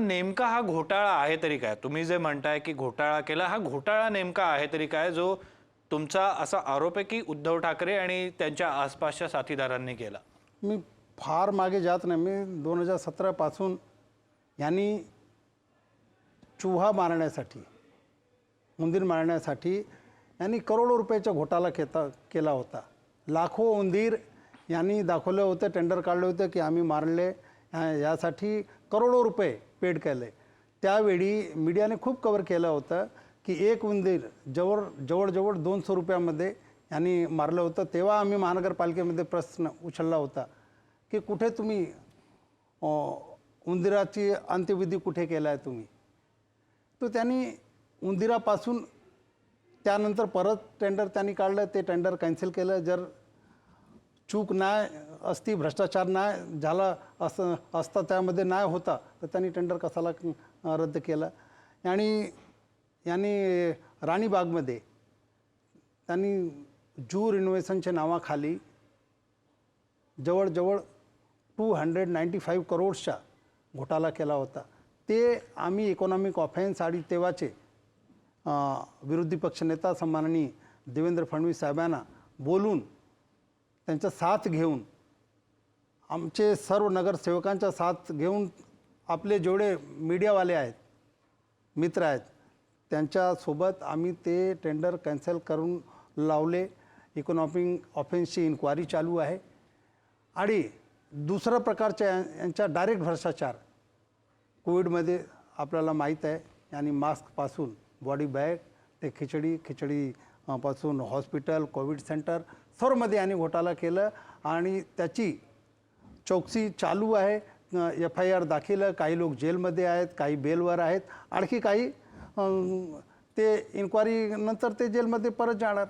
मग नेमका हा घोटाळा आहे तरी काय? तुम्ही जे म्हणताय की घोटाळा केला हा घोटाळा नेमका आहे तरी काय? जो तुमचा असा आरोप आहे की उद्धव ठाकरे आणि त्यांच्या आसपासच्या साथीदारांनी केला. मी फार मागे जात नाही. मी दोन हजार सतरापासून यांनी चुहा मारण्यासाठी उंदीर मारण्यासाठी यांनी करोडो रुपयाचा घोटाळा केता केला होता. लाखो उंदीर यांनी दाखवले होते टेंडर काढले होते की आम्ही मारले. यासाठी करोडो रुपये पेड केले. त्यावेळी मीडियाने खूप कवर केलं होतं की एक उंदीर जवळ जवळजवळ दोनशे रुपयामध्ये यांनी मारलं होतं. तेव्हा आम्ही महानगरपालिकेमध्ये प्रश्न उचलला होता की कुठे तुम्ही उंदिराची उंदीराची अंत्यविधी कुठे केला आहे तुम्ही? तर त्यांनी उंदिरापासून त्यानंतर परत टेंडर त्यांनी काढलं. ते टेंडर कॅन्सल केलं. जर चूक नाही असती भ्रष्टाचार नाही झाला असं असता त्यामध्ये नाही होता तर त्यांनी टेंडर कसाला रद्द केलं. आणि यांनी राणीबागमध्ये त्यांनी जू रिनोव्हेशनच्या नावाखाली जवळजवळ टू हंड्रेड नाईंटी फाईव्ह करोड्सचा घोटाळा केला होता. ते आम्ही इकॉनॉमिक ऑफेन्स आणि तेव्हाचे विरोधी विरोधी पक्षनेता सन्माननीय देवेंद्र फडणवीस साहेबांना बोलून त्यांचा साथ घेऊन आमचे सर्व नगरसेवकांचा साथ घेऊन आपले जेवढे मीडियावाले आहेत मित्र आहेत त्यांच्यासोबत आम्ही ते टेंडर कॅन्सल करून लावले. इकॉनॉमिक ऑफेन्सची इन्क्वायरी चालू आहे. आणि दुसऱ्या प्रकारच्या यांचा डायरेक्ट भ्रष्टाचार. कोविडमध्ये आपल्याला माहीत आहे. आणि मास्कपासून बॉडी बॅग ते खिचडी खिचडी पासून हॉस्पिटल कोविड सेंटर सर्वमध्ये यांनी घोटाळा केलं आणि त्याची चौकशी चालू आहे. एफ आय आर दाखल काही लोक जेलमध्ये आहेत काही बेलवर आहेत. आणखी काही ते इन्क्वायरी नंतर ते जेलमध्ये परत जाणार.